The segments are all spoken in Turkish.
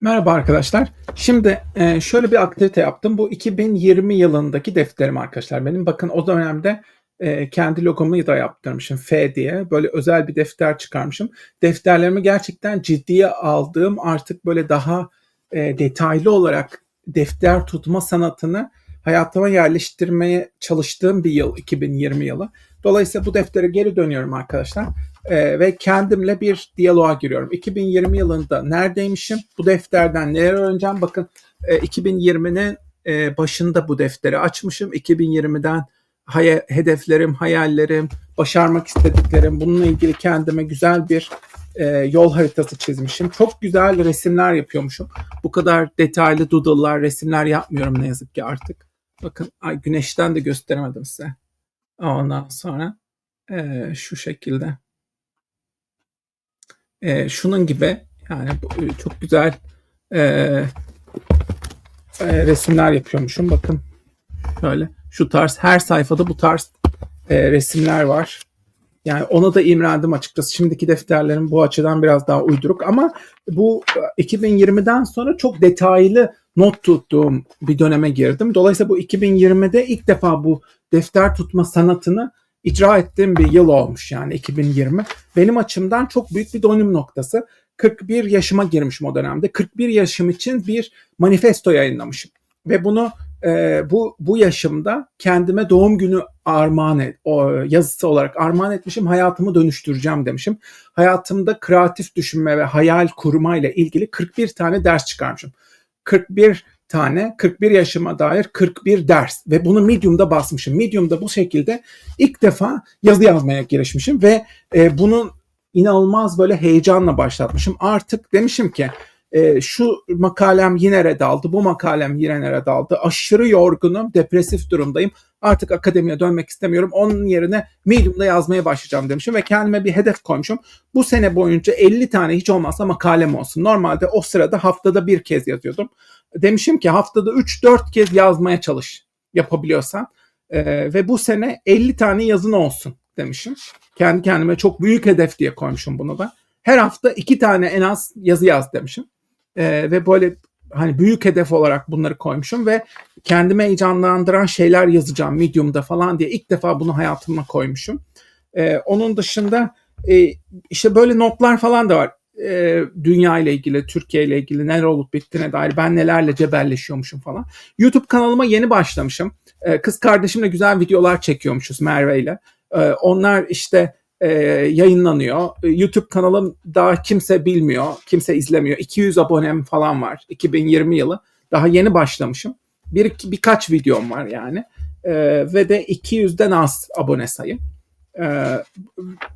Merhaba arkadaşlar. Şimdi e, şöyle bir aktivite yaptım. Bu 2020 yılındaki defterim arkadaşlar. Benim bakın o dönemde e, kendi logomu da yaptırmışım F diye. Böyle özel bir defter çıkarmışım. Defterlerimi gerçekten ciddiye aldığım artık böyle daha e, detaylı olarak defter tutma sanatını hayatıma yerleştirmeye çalıştığım bir yıl 2020 yılı. Dolayısıyla bu deftere geri dönüyorum arkadaşlar. Ee, ve kendimle bir diyaloğa giriyorum. 2020 yılında neredeymişim? Bu defterden neler öğreneceğim? Bakın e, 2020'nin e, başında bu defteri açmışım. 2020'den hay- hedeflerim, hayallerim, başarmak istediklerim bununla ilgili kendime güzel bir e, yol haritası çizmişim. Çok güzel resimler yapıyormuşum. Bu kadar detaylı doodle'lar, resimler yapmıyorum ne yazık ki artık. Bakın ay güneşten de gösteremedim size. Ondan sonra e, şu şekilde. E, şunun gibi yani e, çok güzel e, e, resimler yapıyormuşum. Bakın şöyle şu tarz her sayfada bu tarz e, resimler var. Yani ona da imrendim açıkçası. Şimdiki defterlerim bu açıdan biraz daha uyduruk ama bu e, 2020'den sonra çok detaylı not tuttuğum bir döneme girdim. Dolayısıyla bu 2020'de ilk defa bu defter tutma sanatını icra ettiğim bir yıl olmuş yani 2020. Benim açımdan çok büyük bir dönüm noktası. 41 yaşıma girmişim o dönemde. 41 yaşım için bir manifesto yayınlamışım. Ve bunu e, bu bu yaşımda kendime doğum günü armağan et, o, yazısı olarak armağan etmişim. Hayatımı dönüştüreceğim demişim. Hayatımda kreatif düşünme ve hayal kurma ile ilgili 41 tane ders çıkarmışım. 41 tane 41 yaşıma dair 41 ders ve bunu Medium'da basmışım. Medium'da bu şekilde ilk defa yazı yazmaya girişmişim ve e, bunun inanılmaz böyle heyecanla başlatmışım. Artık demişim ki e, şu makalem yine red aldı, bu makalem yine red aldı. Aşırı yorgunum, depresif durumdayım. Artık akademiye dönmek istemiyorum. Onun yerine Medium'da yazmaya başlayacağım demişim ve kendime bir hedef koymuşum. Bu sene boyunca 50 tane hiç olmazsa makalem olsun. Normalde o sırada haftada bir kez yazıyordum. Demişim ki haftada 3-4 kez yazmaya çalış yapabiliyorsan. E, ve bu sene 50 tane yazın olsun demişim. Kendi kendime çok büyük hedef diye koymuşum bunu da. Her hafta iki tane en az yazı yaz demişim. Ee, ve böyle hani büyük hedef olarak bunları koymuşum ve kendime heyecanlandıran şeyler yazacağım Medium'da falan diye ilk defa bunu hayatıma koymuşum. Ee, onun dışında e, işte böyle notlar falan da var. Ee, dünya ile ilgili, Türkiye ile ilgili neler olup bittiğine dair ben nelerle cebelleşiyormuşum falan. YouTube kanalıma yeni başlamışım. Ee, kız kardeşimle güzel videolar çekiyormuşuz Merve ile. Ee, onlar işte e, yayınlanıyor. E, YouTube kanalım daha kimse bilmiyor, kimse izlemiyor. 200 abonem falan var 2020 yılı. Daha yeni başlamışım. Bir birkaç videom var yani. E, ve de 200'den az abone sayım. E,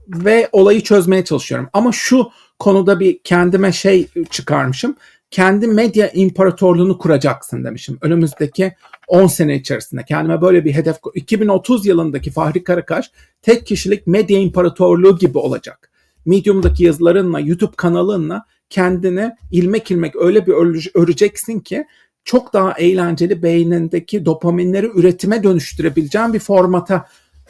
ve olayı çözmeye çalışıyorum. Ama şu konuda bir kendime şey çıkarmışım. Kendi medya imparatorluğunu kuracaksın demişim. Önümüzdeki 10 sene içerisinde kendime böyle bir hedef 2030 yılındaki Fahri Karakaş tek kişilik medya imparatorluğu gibi olacak. Medium'daki yazılarınla, YouTube kanalınla kendini ilmek ilmek öyle bir öreceksin ki çok daha eğlenceli beynindeki dopaminleri üretime dönüştürebileceğin bir formata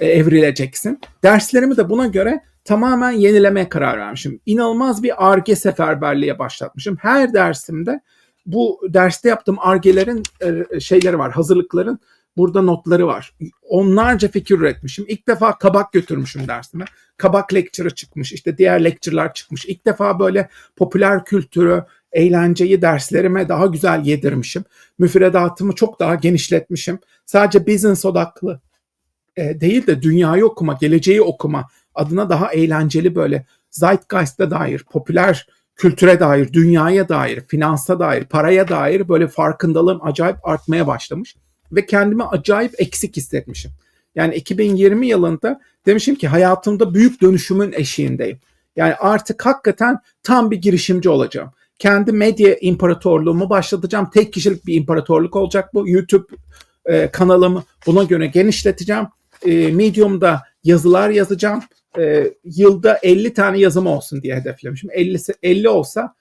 evrileceksin. Derslerimi de buna göre tamamen yenilemeye karar vermişim. İnanılmaz bir arge seferberliğe başlatmışım. Her dersimde bu derste yaptığım argelerin e, şeyleri var, hazırlıkların burada notları var. Onlarca fikir üretmişim. İlk defa kabak götürmüşüm dersime. Kabak lecture'ı çıkmış, işte diğer lecture'lar çıkmış. İlk defa böyle popüler kültürü, eğlenceyi derslerime daha güzel yedirmişim. Müfredatımı çok daha genişletmişim. Sadece business odaklı e, değil de dünyayı okuma, geleceği okuma adına daha eğlenceli böyle Zeitgeist'e dair, popüler kültüre dair, dünyaya dair, finansa dair, paraya dair böyle farkındalığım acayip artmaya başlamış ve kendimi acayip eksik hissetmişim. Yani 2020 yılında demişim ki hayatımda büyük dönüşümün eşiğindeyim. Yani artık hakikaten tam bir girişimci olacağım. Kendi medya imparatorluğumu başlatacağım. Tek kişilik bir imparatorluk olacak bu. YouTube e, kanalımı buna göre genişleteceğim. E, Medium'da yazılar yazacağım. E, yılda 50 tane yazım olsun diye hedeflemişim. 50, 50 olsa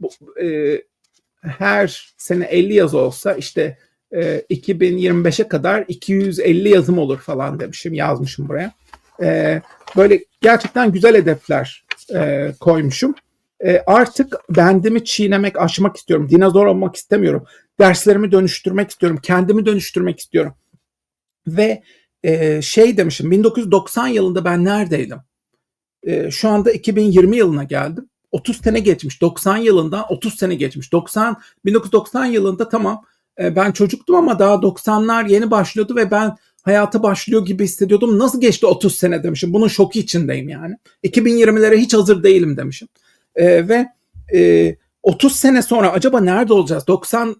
bu, e, her sene 50 yazı olsa işte e, 2025'e kadar 250 yazım olur falan demişim yazmışım buraya. E, böyle gerçekten güzel hedefler e, koymuşum. e, artık bendimi çiğnemek, aşmak istiyorum. Dinozor olmak istemiyorum. Derslerimi dönüştürmek istiyorum. Kendimi dönüştürmek istiyorum. Ve e, şey demişim 1990 yılında ben neredeydim? E, şu anda 2020 yılına geldim. 30 sene geçmiş. 90 yılından 30 sene geçmiş. 90 1990 yılında tamam e, ben çocuktum ama daha 90'lar yeni başlıyordu ve ben hayata başlıyor gibi hissediyordum. Nasıl geçti 30 sene demişim. Bunun şoku içindeyim yani. 2020'lere hiç hazır değilim demişim. E, ve e, 30 sene sonra acaba nerede olacağız? 90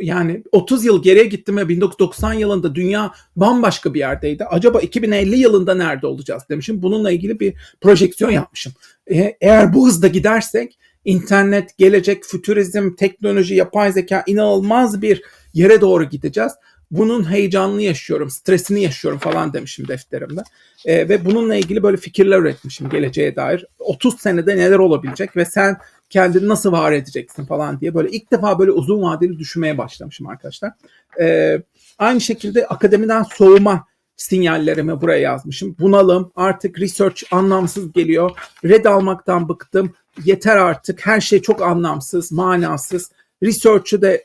yani 30 yıl geriye gittim ve 1990 yılında dünya bambaşka bir yerdeydi. Acaba 2050 yılında nerede olacağız demişim. Bununla ilgili bir projeksiyon yapmışım. E, eğer bu hızda gidersek internet, gelecek, fütürizm, teknoloji, yapay zeka inanılmaz bir yere doğru gideceğiz. Bunun heyecanını yaşıyorum, stresini yaşıyorum falan demişim defterimde. E, ve bununla ilgili böyle fikirler üretmişim geleceğe dair. 30 senede neler olabilecek ve sen kendini nasıl var edeceksin falan diye böyle ilk defa böyle uzun vadeli düşünmeye başlamışım arkadaşlar. E, aynı şekilde akademiden soğuma sinyallerimi buraya yazmışım. Bunalım, artık research anlamsız geliyor. Red almaktan bıktım. Yeter artık. Her şey çok anlamsız, manasız. Research'ı da e,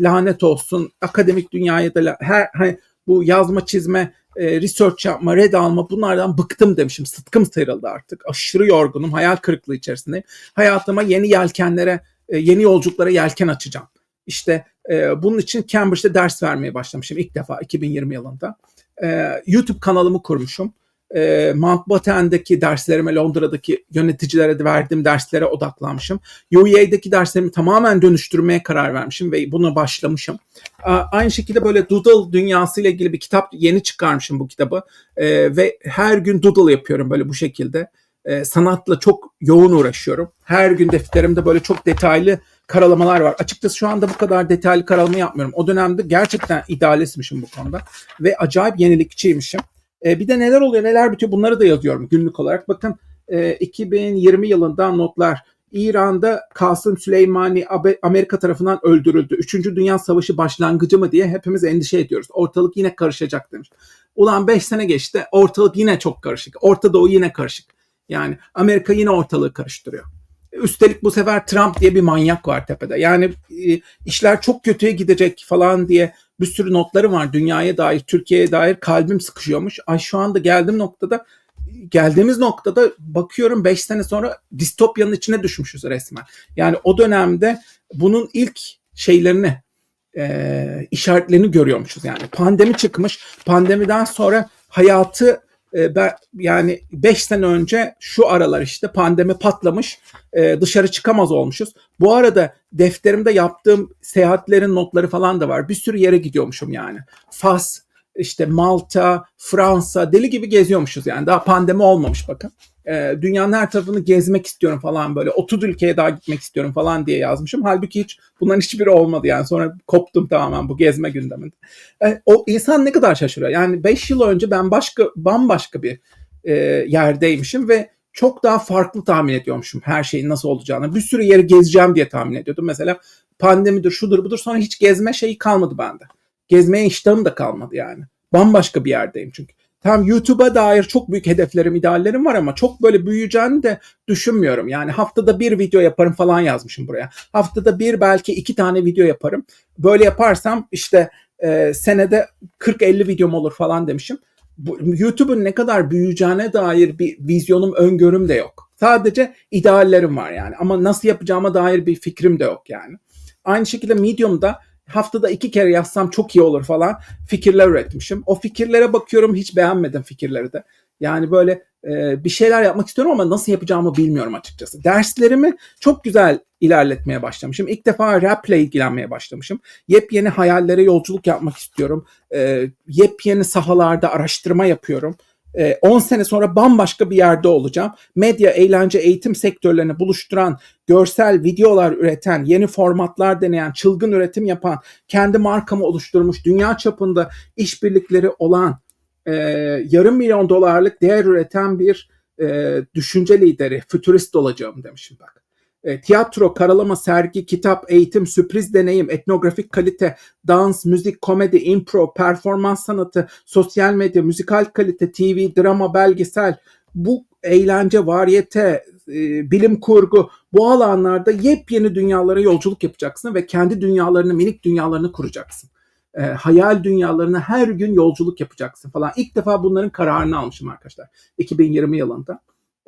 lanet olsun. Akademik dünyaya da her hani bu yazma, çizme, e, research yapma, red alma bunlardan bıktım demişim. Sıtkım sıyrıldı artık. Aşırı yorgunum. Hayal kırıklığı içerisindeyim. Hayatıma yeni yelkenlere, e, yeni yolculuklara yelken açacağım. İşte e, bunun için Cambridge'de ders vermeye başlamışım ilk defa 2020 yılında. YouTube kanalımı kurmuşum. E, Mountbatten'deki derslerime, Londra'daki yöneticilere de verdiğim derslere odaklanmışım. UEA'deki derslerimi tamamen dönüştürmeye karar vermişim ve buna başlamışım. E, aynı şekilde böyle Doodle dünyası ile ilgili bir kitap yeni çıkarmışım bu kitabı. E, ve her gün Doodle yapıyorum böyle bu şekilde. E, sanatla çok yoğun uğraşıyorum. Her gün defterimde böyle çok detaylı karalamalar var. Açıkçası şu anda bu kadar detaylı karalama yapmıyorum. O dönemde gerçekten idealistmişim bu konuda ve acayip yenilikçiymişim. E, bir de neler oluyor neler bitiyor bunları da yazıyorum günlük olarak. Bakın e, 2020 yılında notlar. İran'da Kasım Süleymani Amerika tarafından öldürüldü. Üçüncü Dünya Savaşı başlangıcı mı diye hepimiz endişe ediyoruz. Ortalık yine karışacak demiş. Ulan 5 sene geçti ortalık yine çok karışık. Orta Doğu yine karışık. Yani Amerika yine ortalığı karıştırıyor. Üstelik bu sefer Trump diye bir manyak var tepede. Yani e, işler çok kötüye gidecek falan diye bir sürü notları var dünyaya dair, Türkiye'ye dair kalbim sıkışıyormuş. Ay şu anda geldiğim noktada geldiğimiz noktada bakıyorum 5 sene sonra distopyanın içine düşmüşüz resmen. Yani o dönemde bunun ilk şeylerini e, işaretlerini görüyormuşuz yani. Pandemi çıkmış. Pandemiden sonra hayatı e, ben, yani 5 sene önce şu aralar işte pandemi patlamış e, dışarı çıkamaz olmuşuz. Bu arada defterimde yaptığım seyahatlerin notları falan da var. Bir sürü yere gidiyormuşum yani. Fas, işte Malta, Fransa deli gibi geziyormuşuz yani. Daha pandemi olmamış bakın. E, dünyanın her tarafını gezmek istiyorum falan böyle. 30 ülkeye daha gitmek istiyorum falan diye yazmışım. Halbuki hiç bunların hiçbiri olmadı yani. Sonra koptum tamamen bu gezme gündeminde. E, o insan ne kadar şaşırıyor. Yani 5 yıl önce ben başka bambaşka bir e, yerdeymişim ve çok daha farklı tahmin ediyormuşum her şeyin nasıl olacağını. Bir sürü yeri gezeceğim diye tahmin ediyordum. Mesela pandemidir, şudur budur sonra hiç gezme şeyi kalmadı bende. Gezmeye iştahım da kalmadı yani. Bambaşka bir yerdeyim çünkü. Tam YouTube'a dair çok büyük hedeflerim, ideallerim var ama çok böyle büyüyeceğini de düşünmüyorum. Yani haftada bir video yaparım falan yazmışım buraya. Haftada bir belki iki tane video yaparım. Böyle yaparsam işte e, senede 40-50 videom olur falan demişim. YouTube'un ne kadar büyüyeceğine dair bir vizyonum, öngörüm de yok. Sadece ideallerim var yani ama nasıl yapacağıma dair bir fikrim de yok yani. Aynı şekilde Medium'da haftada iki kere yazsam çok iyi olur falan fikirler üretmişim. O fikirlere bakıyorum hiç beğenmedim fikirleri de. Yani böyle e, bir şeyler yapmak istiyorum ama nasıl yapacağımı bilmiyorum açıkçası. Derslerimi çok güzel ilerletmeye başlamışım. İlk defa rap ile ilgilenmeye başlamışım. Yepyeni hayallere yolculuk yapmak istiyorum. E, yepyeni sahalarda araştırma yapıyorum. 10 sene sonra bambaşka bir yerde olacağım. Medya, eğlence, eğitim sektörlerini buluşturan, görsel videolar üreten, yeni formatlar deneyen, çılgın üretim yapan, kendi markamı oluşturmuş, dünya çapında işbirlikleri olan, e, yarım milyon dolarlık değer üreten bir e, düşünce lideri, fütürist olacağım demişim bak. E, tiyatro, karalama, sergi, kitap, eğitim, sürpriz deneyim, etnografik kalite, dans, müzik, komedi, impro, performans sanatı, sosyal medya, müzikal kalite, TV, drama, belgesel bu eğlence, variyete, e, bilim kurgu bu alanlarda yepyeni dünyalara yolculuk yapacaksın ve kendi dünyalarını, minik dünyalarını kuracaksın. E, hayal dünyalarına her gün yolculuk yapacaksın falan. İlk defa bunların kararını almışım arkadaşlar 2020 yılında.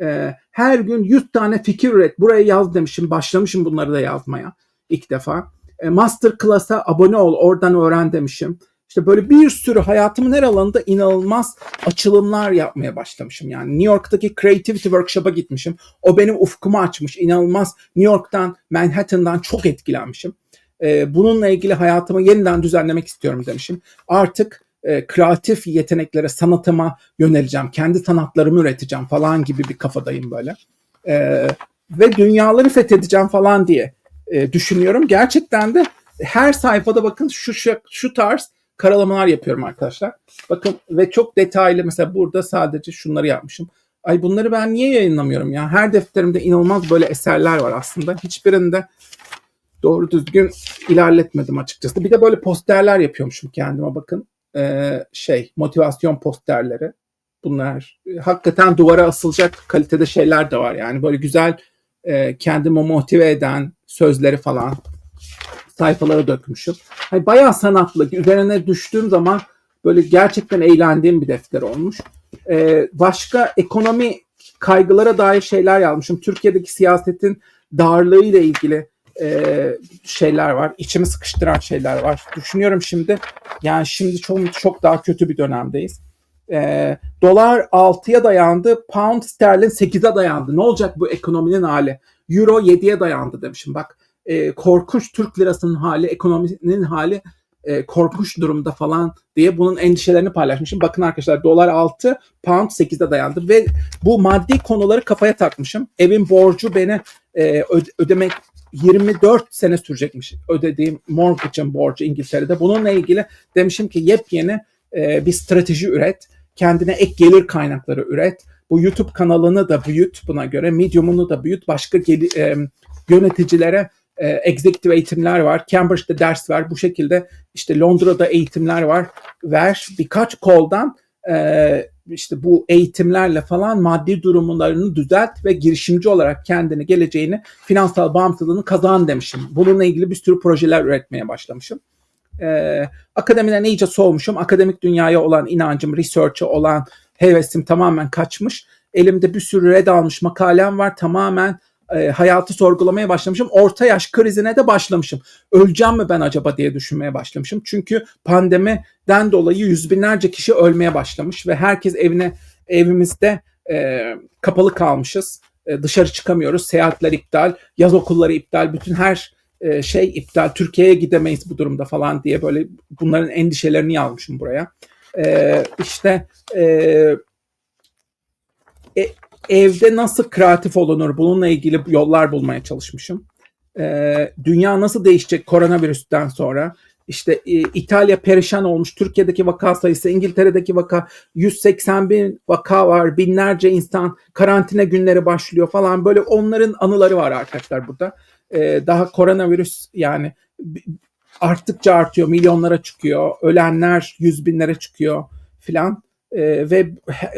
E, her gün 100 tane fikir üret, buraya yaz demişim, başlamışım bunları da yazmaya ilk defa. E, Master Class'a abone ol, oradan öğren demişim. İşte böyle bir sürü hayatımın her alanında inanılmaz açılımlar yapmaya başlamışım. Yani New York'taki Creativity Workshop'a gitmişim. O benim ufkumu açmış. İnanılmaz New York'tan, Manhattan'dan çok etkilenmişim. Ee, bununla ilgili hayatımı yeniden düzenlemek istiyorum demişim. Artık e, kreatif yeteneklere, sanatıma yöneleceğim. Kendi sanatlarımı üreteceğim falan gibi bir kafadayım böyle. Ee, ve dünyaları fethedeceğim falan diye e, düşünüyorum. Gerçekten de her sayfada bakın şu şu, şu tarz karalamalar yapıyorum arkadaşlar. Bakın ve çok detaylı mesela burada sadece şunları yapmışım. Ay bunları ben niye yayınlamıyorum ya? Her defterimde inanılmaz böyle eserler var aslında. Hiçbirinde doğru düzgün ilerletmedim açıkçası. Bir de böyle posterler yapıyormuşum kendime bakın. Ee, şey motivasyon posterleri. Bunlar e, hakikaten duvara asılacak kalitede şeyler de var. Yani böyle güzel e, kendimi motive eden sözleri falan sayfalara dökmüşüm. Hani bayağı sanatlı. Üzerine düştüğüm zaman böyle gerçekten eğlendiğim bir defter olmuş. Ee, başka ekonomi kaygılara dair şeyler yazmışım. Türkiye'deki siyasetin darlığı ile ilgili e, şeyler var. İçimi sıkıştıran şeyler var. Düşünüyorum şimdi. Yani şimdi çok çok daha kötü bir dönemdeyiz. E, dolar 6'ya dayandı. Pound sterlin 8'e dayandı. Ne olacak bu ekonominin hali? Euro 7'ye dayandı demişim. Bak e, korkunç Türk lirasının hali, ekonominin hali e, korkunç durumda falan diye bunun endişelerini paylaşmışım. Bakın arkadaşlar dolar 6, pound 8'de dayandı ve bu maddi konuları kafaya takmışım. Evin borcu beni e, ödemek 24 sene sürecekmiş ödediğim mortgage'ın borcu İngiltere'de. Bununla ilgili demişim ki yepyeni e, bir strateji üret. Kendine ek gelir kaynakları üret. Bu YouTube kanalını da büyüt buna göre. Medium'unu da büyüt. Başka geli, e, yöneticilere e, executive eğitimler var. Cambridge'de ders ver. Bu şekilde işte Londra'da eğitimler var. Ver. Birkaç koldan e, işte bu eğitimlerle falan maddi durumlarını düzelt ve girişimci olarak kendini, geleceğini, finansal bağımsızlığını kazan demişim. Bununla ilgili bir sürü projeler üretmeye başlamışım. Ee, akademiden iyice soğumuşum. Akademik dünyaya olan inancım, research'e olan hevesim tamamen kaçmış. Elimde bir sürü red almış makalem var. Tamamen e, hayatı sorgulamaya başlamışım. Orta yaş krizine de başlamışım. Öleceğim mi ben acaba diye düşünmeye başlamışım. Çünkü pandemiden dolayı yüz binlerce kişi ölmeye başlamış ve herkes evine evimizde e, kapalı kalmışız. E, dışarı çıkamıyoruz. Seyahatler iptal, yaz okulları iptal, bütün her e, şey iptal. Türkiye'ye gidemeyiz bu durumda falan diye böyle bunların endişelerini yazmışım buraya. E, işte e, e, evde nasıl kreatif olunur bununla ilgili yollar bulmaya çalışmışım. Ee, dünya nasıl değişecek koronavirüsten sonra? İşte e, İtalya perişan olmuş. Türkiye'deki vaka sayısı, İngiltere'deki vaka 180 bin vaka var. Binlerce insan karantina günleri başlıyor falan. Böyle onların anıları var arkadaşlar burada. Ee, daha koronavirüs yani arttıkça artıyor. Milyonlara çıkıyor. Ölenler yüz binlere çıkıyor filan e, ve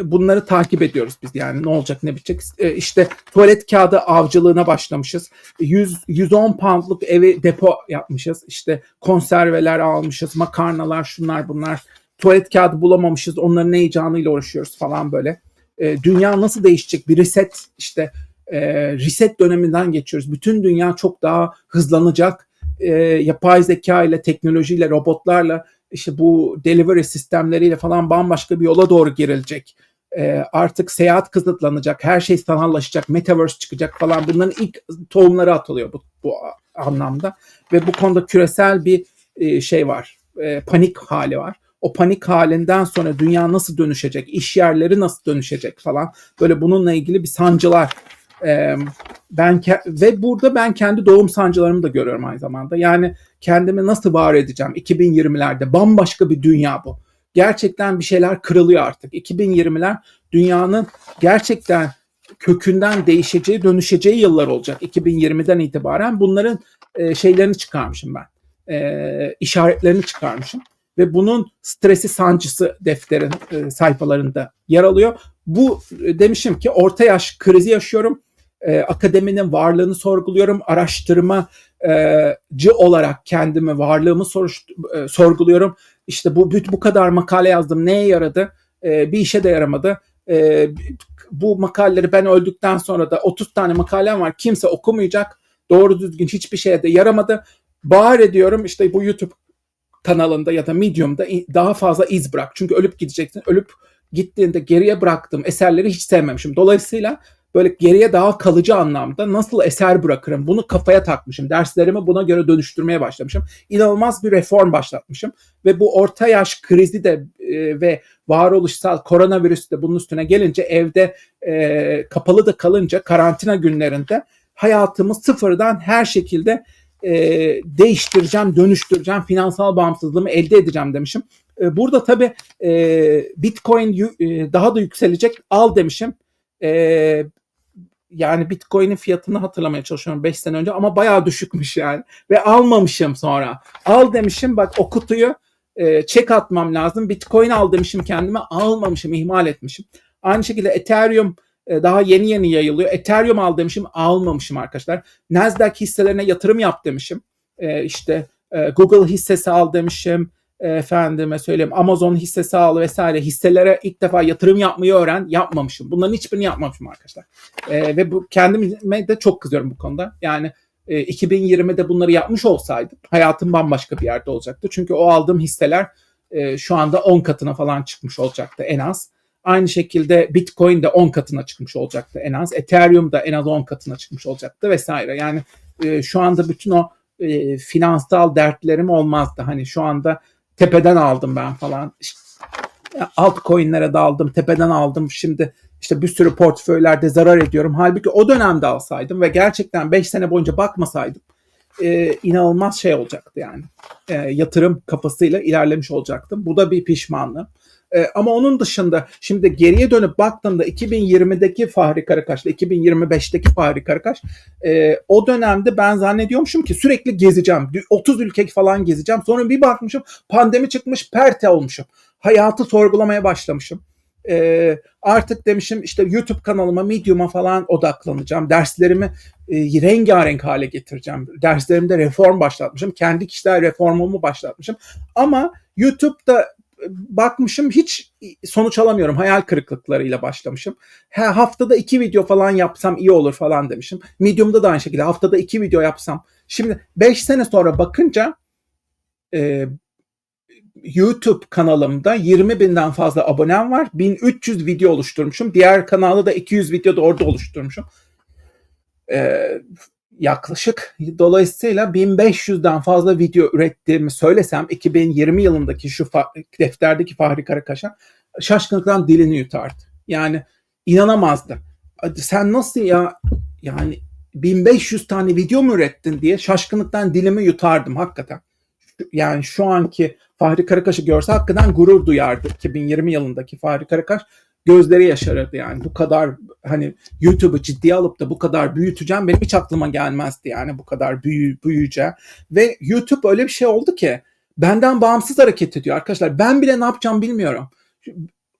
bunları takip ediyoruz biz. Yani ne olacak ne bitecek? E, işte tuvalet kağıdı avcılığına başlamışız. 100 110 poundluk evi depo yapmışız. İşte konserveler almışız makarnalar şunlar bunlar. Tuvalet kağıdı bulamamışız. Onların heyecanıyla uğraşıyoruz falan böyle. E, dünya nasıl değişecek? Bir reset işte e, reset döneminden geçiyoruz. Bütün dünya çok daha hızlanacak. E, yapay zeka ile teknolojiyle robotlarla işte bu delivery sistemleriyle falan bambaşka bir yola doğru girilecek. E, artık seyahat kısıtlanacak, her şey sanallaşacak, metaverse çıkacak falan bunların ilk tohumları atılıyor bu, bu anlamda. Ve bu konuda küresel bir e, şey var, e, panik hali var. O panik halinden sonra dünya nasıl dönüşecek, iş yerleri nasıl dönüşecek falan böyle bununla ilgili bir sancılar e, ben ve burada ben kendi doğum sancılarımı da görüyorum aynı zamanda. Yani kendimi nasıl var edeceğim 2020'lerde bambaşka bir dünya bu. Gerçekten bir şeyler kırılıyor artık. 2020'ler dünyanın gerçekten kökünden değişeceği, dönüşeceği yıllar olacak. 2020'den itibaren bunların e, şeylerini çıkarmışım ben. E, işaretlerini çıkarmışım. ve bunun stresi sancısı defterin e, sayfalarında yer alıyor. Bu e, demişim ki orta yaş krizi yaşıyorum. E, akademinin varlığını sorguluyorum. Araştırmacı olarak kendimi varlığımı soruş, e, sorguluyorum. İşte bu bu kadar makale yazdım neye yaradı? E, bir işe de yaramadı. E, bu makaleleri ben öldükten sonra da 30 tane makalem var. Kimse okumayacak. Doğru düzgün hiçbir şeye de yaramadı. Bağır ediyorum işte bu YouTube kanalında ya da Medium'da daha fazla iz bırak. Çünkü ölüp gideceksin. Ölüp gittiğinde geriye bıraktığım eserleri hiç sevmemişim. Dolayısıyla böyle geriye daha kalıcı anlamda nasıl eser bırakırım bunu kafaya takmışım. Derslerimi buna göre dönüştürmeye başlamışım. İnanılmaz bir reform başlatmışım ve bu orta yaş krizi de e, ve varoluşsal koronavirüs de bunun üstüne gelince evde e, kapalı da kalınca karantina günlerinde hayatımı sıfırdan her şekilde e, değiştireceğim, dönüştüreceğim, finansal bağımsızlığımı elde edeceğim demişim. E, burada tabii e, Bitcoin e, daha da yükselecek al demişim. E, yani Bitcoin'in fiyatını hatırlamaya çalışıyorum 5 sene önce ama bayağı düşükmüş yani. Ve almamışım sonra. Al demişim bak o kutuyu e, çek atmam lazım. Bitcoin al demişim kendime almamışım, ihmal etmişim. Aynı şekilde Ethereum e, daha yeni yeni yayılıyor. Ethereum al demişim almamışım arkadaşlar. Nasdaq hisselerine yatırım yap demişim. E, işte e, Google hissesi al demişim. Efendime söyleyeyim Amazon hissesi al vesaire hisselere ilk defa yatırım yapmayı öğren yapmamışım. Bunların hiçbirini yapmamışım arkadaşlar. E, ve bu kendime de çok kızıyorum bu konuda. Yani e, 2020'de bunları yapmış olsaydım hayatım bambaşka bir yerde olacaktı. Çünkü o aldığım hisseler e, şu anda 10 katına falan çıkmış olacaktı en az. Aynı şekilde Bitcoin de 10 katına çıkmış olacaktı en az. Ethereum da en az 10 katına çıkmış olacaktı vesaire. Yani e, şu anda bütün o e, finansal dertlerim olmazdı. Hani şu anda tepeden aldım ben falan. İşte, altcoin'lere daldım, tepeden aldım. Şimdi işte bir sürü portföylerde zarar ediyorum. Halbuki o dönemde alsaydım ve gerçekten 5 sene boyunca bakmasaydım e, inanılmaz şey olacaktı yani. E, yatırım kafasıyla ilerlemiş olacaktım. Bu da bir pişmanlığım. E, ama onun dışında şimdi geriye dönüp baktığımda 2020'deki Fahri Karakaş'la 2025'teki Fahri Karakaş e, o dönemde ben zannediyormuşum ki sürekli gezeceğim. 30 ülke falan gezeceğim. Sonra bir bakmışım pandemi çıkmış perte olmuşum. Hayatı sorgulamaya başlamışım. E, artık demişim işte YouTube kanalıma, Medium'a falan odaklanacağım. Derslerimi e, rengarenk hale getireceğim. Derslerimde reform başlatmışım. Kendi kişisel reformumu başlatmışım. Ama YouTube'da bakmışım hiç sonuç alamıyorum. Hayal kırıklıklarıyla başlamışım. He, haftada iki video falan yapsam iyi olur falan demişim. Medium'da da aynı şekilde haftada iki video yapsam. Şimdi beş sene sonra bakınca e, YouTube kanalımda 20 binden fazla abonem var. 1300 video oluşturmuşum. Diğer kanalda da 200 video da orada oluşturmuşum. Ee, yaklaşık. Dolayısıyla 1500'den fazla video ürettiğimi söylesem 2020 yılındaki şu fa- defterdeki Fahri Karakaş'a şaşkınlıktan dilini yutardı. Yani inanamazdı. Sen nasıl ya yani 1500 tane video mu ürettin diye şaşkınlıktan dilimi yutardım hakikaten. Yani şu anki Fahri Karakaş'ı görse hakikaten gurur duyardı. 2020 yılındaki Fahri Karakaş gözleri yaşarırdı yani. Bu kadar hani YouTube'u ciddiye alıp da bu kadar büyüteceğim benim hiç aklıma gelmezdi yani bu kadar büyü, büyüyeceğim. Ve YouTube öyle bir şey oldu ki benden bağımsız hareket ediyor arkadaşlar. Ben bile ne yapacağım bilmiyorum.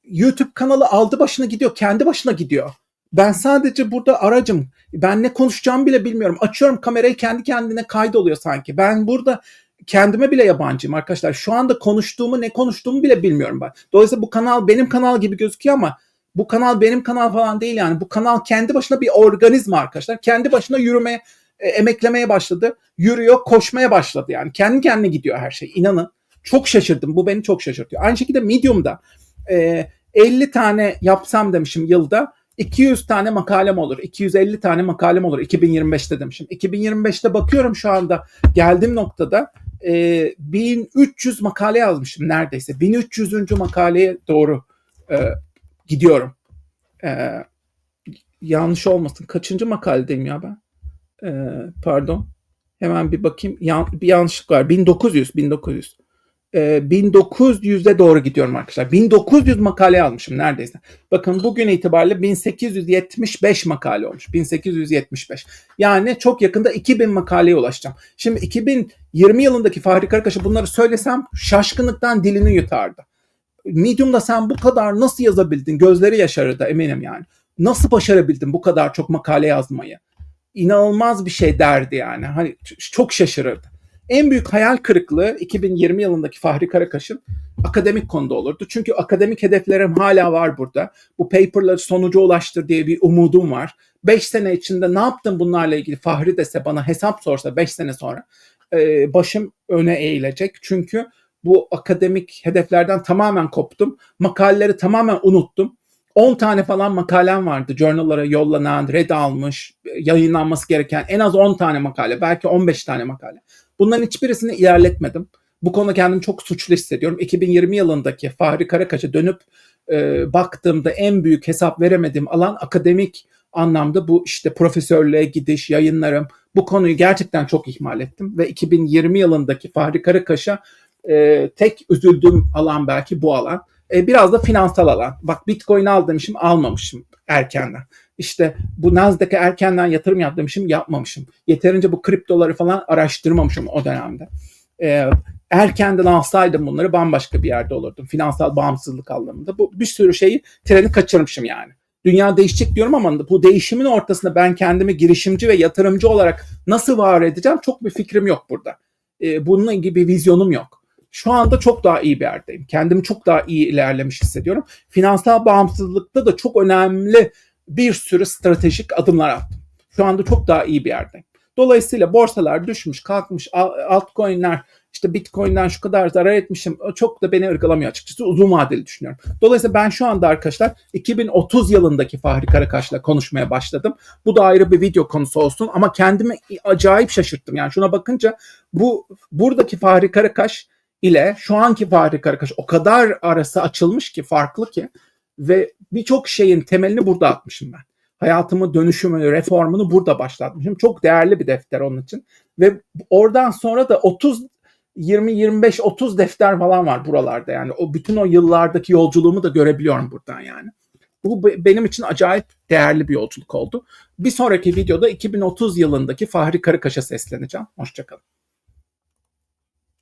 YouTube kanalı aldı başına gidiyor. Kendi başına gidiyor. Ben sadece burada aracım. Ben ne konuşacağımı bile bilmiyorum. Açıyorum kamerayı kendi kendine kaydoluyor sanki. Ben burada kendime bile yabancıyım arkadaşlar. Şu anda konuştuğumu ne konuştuğumu bile bilmiyorum ben. Dolayısıyla bu kanal benim kanal gibi gözüküyor ama bu kanal benim kanal falan değil yani. Bu kanal kendi başına bir organizma arkadaşlar. Kendi başına yürümeye, e, emeklemeye başladı. Yürüyor, koşmaya başladı yani. Kendi kendine gidiyor her şey. İnanın. Çok şaşırdım. Bu beni çok şaşırtıyor. Aynı şekilde Medium'da e, 50 tane yapsam demişim yılda. 200 tane makalem olur. 250 tane makalem olur 2025'te demişim. 2025'te bakıyorum şu anda geldiğim noktada e, 1300 makale yazmışım neredeyse. 1300. makaleye doğru e, gidiyorum. E, yanlış olmasın. Kaçıncı makaledeyim ya ben? E, pardon. Hemen bir bakayım. Yan, bir yanlışlık var. 1900. 1900. e, 1900'e doğru gidiyorum arkadaşlar. 1900 makale almışım neredeyse. Bakın bugün itibariyle 1875 makale olmuş. 1875. Yani çok yakında 2000 makaleye ulaşacağım. Şimdi 2020 yılındaki Fahri Karakaş'a bunları söylesem şaşkınlıktan dilini yutardı. Medium'da sen bu kadar nasıl yazabildin? Gözleri yaşarırdı eminim yani. Nasıl başarabildin bu kadar çok makale yazmayı? İnanılmaz bir şey derdi yani. Hani çok şaşırırdı. En büyük hayal kırıklığı 2020 yılındaki Fahri Karakaş'ın akademik konuda olurdu. Çünkü akademik hedeflerim hala var burada. Bu paperları sonuca ulaştır diye bir umudum var. 5 sene içinde ne yaptın bunlarla ilgili Fahri dese bana hesap sorsa 5 sene sonra e, başım öne eğilecek. Çünkü bu akademik hedeflerden tamamen koptum. Makaleleri tamamen unuttum. 10 tane falan makalem vardı. Journal'lara yollanan, red almış, yayınlanması gereken en az 10 tane makale, belki 15 tane makale. Bunların hiçbirisini ilerletmedim. Bu konuda kendimi çok suçlu hissediyorum. 2020 yılındaki Fahri Karakaş'a dönüp e, baktığımda en büyük hesap veremediğim alan akademik anlamda bu işte profesörlüğe gidiş, yayınlarım. Bu konuyu gerçekten çok ihmal ettim ve 2020 yılındaki Fahri Karakaş'a e, tek üzüldüğüm alan belki bu alan. E, biraz da finansal alan. Bak Bitcoin al demişim almamışım erkenden. İşte bu Nasdaq'a erkenden yatırım yap demişim yapmamışım. Yeterince bu kriptoları falan araştırmamışım o dönemde. E, erkenden alsaydım bunları bambaşka bir yerde olurdum. Finansal bağımsızlık anlamında. Bu bir sürü şeyi treni kaçırmışım yani. Dünya değişecek diyorum ama bu değişimin ortasında ben kendimi girişimci ve yatırımcı olarak nasıl var edeceğim çok bir fikrim yok burada. E, bununla ilgili bir vizyonum yok. Şu anda çok daha iyi bir yerdeyim. Kendimi çok daha iyi ilerlemiş hissediyorum. Finansal bağımsızlıkta da çok önemli bir sürü stratejik adımlar attım. Şu anda çok daha iyi bir yerdeyim. Dolayısıyla borsalar düşmüş, kalkmış, al- altcoin'ler işte Bitcoin'den şu kadar zarar etmişim. Çok da beni ırgalamıyor açıkçası. Uzun vadeli düşünüyorum. Dolayısıyla ben şu anda arkadaşlar 2030 yılındaki Fahri Karakaş'la konuşmaya başladım. Bu da ayrı bir video konusu olsun ama kendimi acayip şaşırttım. Yani şuna bakınca bu buradaki Fahri Karakaş ile şu anki Fahri Karakaş o kadar arası açılmış ki farklı ki ve birçok şeyin temelini burada atmışım ben. Hayatımı, dönüşümü, reformunu burada başlatmışım. Çok değerli bir defter onun için. Ve oradan sonra da 30 20 25 30 defter falan var buralarda yani. O bütün o yıllardaki yolculuğumu da görebiliyorum buradan yani. Bu be- benim için acayip değerli bir yolculuk oldu. Bir sonraki videoda 2030 yılındaki Fahri Karakaş'a sesleneceğim. Hoşçakalın.